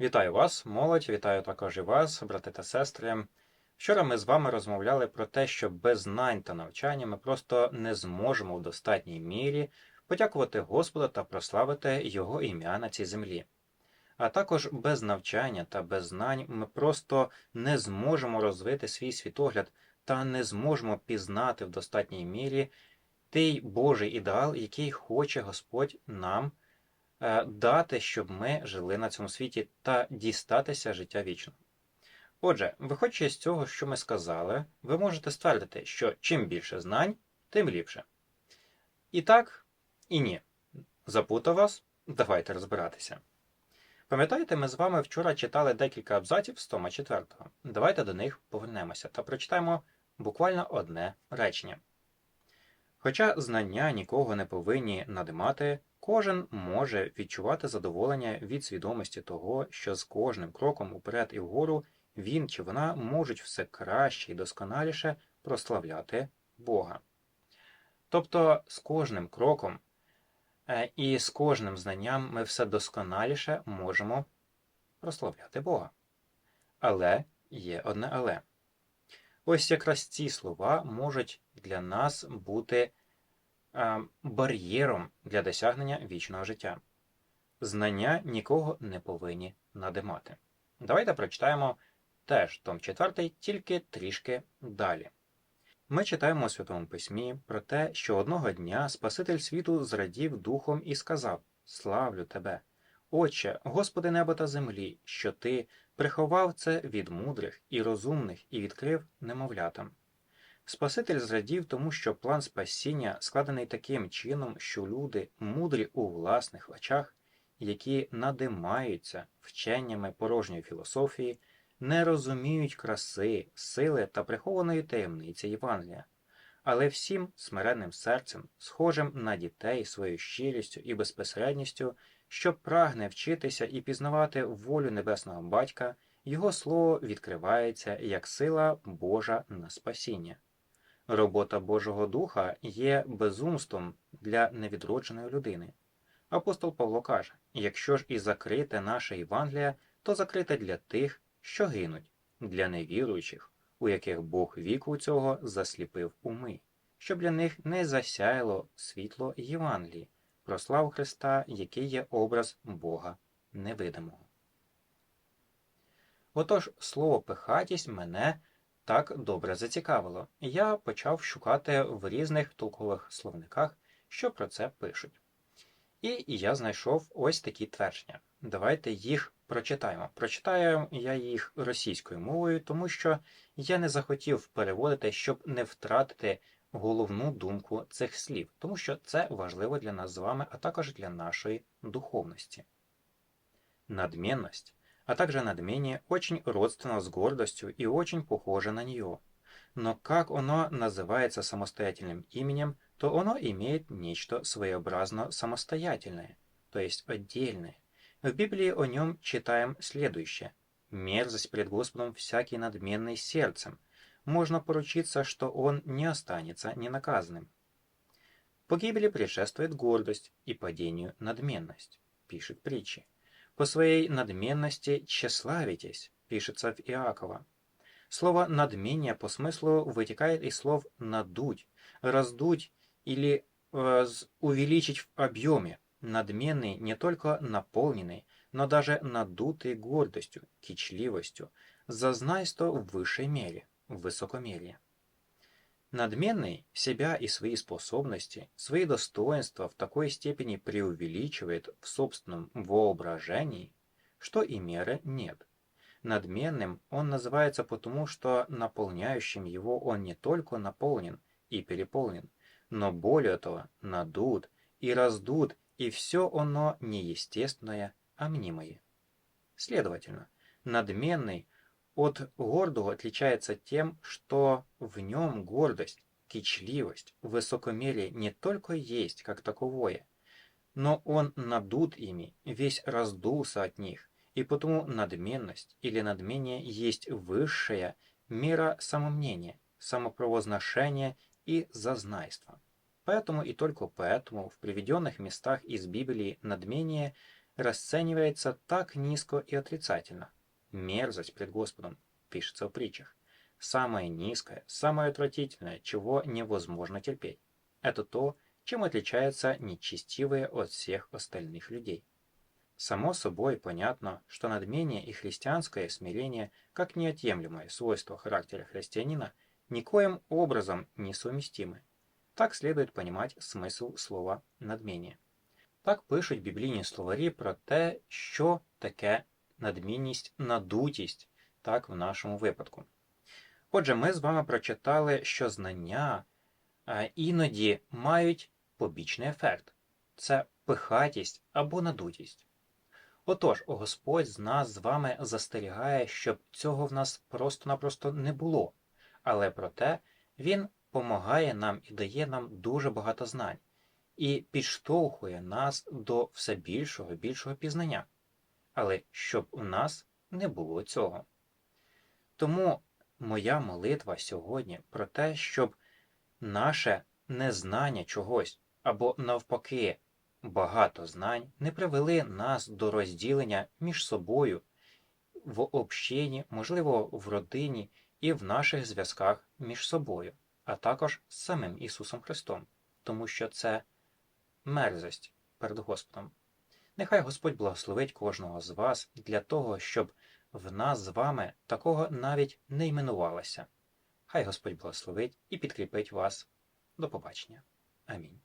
Вітаю вас, молодь, вітаю також і вас, брати та сестри. Вчора ми з вами розмовляли про те, що без знань та навчання ми просто не зможемо в достатній мірі подякувати Господу та прославити Його ім'я на цій землі. А також без навчання та без знань ми просто не зможемо розвити свій світогляд та не зможемо пізнати в достатній мірі той Божий ідеал, який хоче Господь нам дати, щоб ми жили на цьому світі та дістатися життя вічного. Отже, виходячи з цього, що ми сказали, ви можете ствердити, що чим більше знань, тим ліпше. І так, і ні. Запутав вас? Давайте розбиратися. Пам'ятаєте, ми з вами вчора читали декілька абзаців з тома 4. Давайте до них повернемося та прочитаємо буквально одне речення. Хоча знання нікого не повинні надимати, кожен може відчувати задоволення від свідомості того, що з кожним кроком уперед і вгору він чи вона можуть все краще і досконаліше прославляти Бога. Тобто з кожним кроком е, і з кожним знанням ми все досконаліше можемо прославляти Бога. Але є одне але. Ось якраз ці слова можуть для нас бути бар'єром для досягнення вічного життя. Знання нікого не повинні надимати. Давайте прочитаємо теж том 4, тільки трішки далі. Ми читаємо у Святому Письмі про те, що одного дня Спаситель світу зрадів духом і сказав: Славлю тебе, Отче, Господи неба та землі, що ти приховав це від мудрих і розумних і відкрив немовлятам. Спаситель зрадів тому, що план спасіння складений таким чином, що люди мудрі у власних очах, які надимаються вченнями порожньої філософії, не розуміють краси, сили та прихованої таємниці Євангелія, але всім смиренним серцем, схожим на дітей своєю щирістю і безпосередністю, що прагне вчитися і пізнавати волю небесного батька, його слово відкривається як сила Божа на спасіння. Робота Божого Духа є безумством для невідродженої людини. Апостол Павло каже: якщо ж і закрите наше Євангелія, то закрите для тих, що гинуть, для невіруючих, у яких Бог віку цього засліпив уми, щоб для них не засяяло світло Євангелії, про славу Христа, який є образ Бога невидимого. Отож, слово пихатість мене так добре зацікавило, я почав шукати в різних толкових словниках, що про це пишуть. І я знайшов ось такі твердження. Давайте їх прочитаємо. Прочитаю я їх російською мовою, тому що я не захотів переводити, щоб не втратити головну думку цих слів, тому що це важливо для нас з вами, а також для нашої духовності. Надменность, а также надмение очень родственно с гордостью и очень похоже на нее. Но как оно называется самостоятельным именем, то оно имеет нечто своеобразно самостоятельное, то есть отдельное. В Библии о нем читаем следующее. «Мерзость пред Господом всякий надменный сердцем. Можно поручиться, что он не останется ненаказанным». Погибели предшествует гордость и падению надменность, пишет притчи. По своей надменности тщеславитесь, пишется в Иакова. Слово «надмение» по смыслу вытекает из слов «надуть», «раздуть» или э, «увеличить в объеме», надменный не только наполненный, но даже надутый гордостью, кичливостью, зазнайство в высшей мере, в высокомерие. Надменный себя и свои способности, свои достоинства в такой степени преувеличивает в собственном воображении, что и меры нет. Надменным он называется потому, что наполняющим его он не только наполнен и переполнен, но более того надут и раздут и все оно неестественное, а мнимое. Следовательно, надменный от гордого отличается тем, что в нем гордость, кичливость, высокомерие не только есть как таковое, но он надут ими, весь раздулся от них, и потому надменность или надмение есть высшая мера самомнения, самопровозношения и зазнайства. Поэтому и только поэтому в приведенных местах из Библии надмение расценивается так низко и отрицательно Мерзость пред Господом, пишется в притчах. Самое низкое, самое отвратительное, чего невозможно терпеть. Это то, чем отличаются нечестивые от всех остальных людей. Само собой понятно, что надмение и христианское смирение, как неотъемлемое свойство характера христианина, никоим образом не совместимы. Так следует понимать смисл слова надміння. Так пишуть біблійні словарі про те, що таке надмінність, надутість, так в нашому випадку. Отже, ми з вами прочитали, що знання е, іноді мають побічний ефект це пихатість або надутість. Отож, Господь з нас з вами застерігає, щоб цього в нас просто-напросто не було, але проте Він помагає нам і дає нам дуже багато знань і підштовхує нас до все більшого більшого пізнання, але щоб у нас не було цього. Тому моя молитва сьогодні про те, щоб наше незнання чогось або навпаки багато знань не привели нас до розділення між собою в общині, можливо, в родині і в наших зв'язках між собою, а також з самим Ісусом Христом, тому що це мерзость перед Господом. Нехай Господь благословить кожного з вас для того, щоб в нас з вами такого навіть не іменувалося. Хай Господь благословить і підкріпить вас. До побачення. Амінь.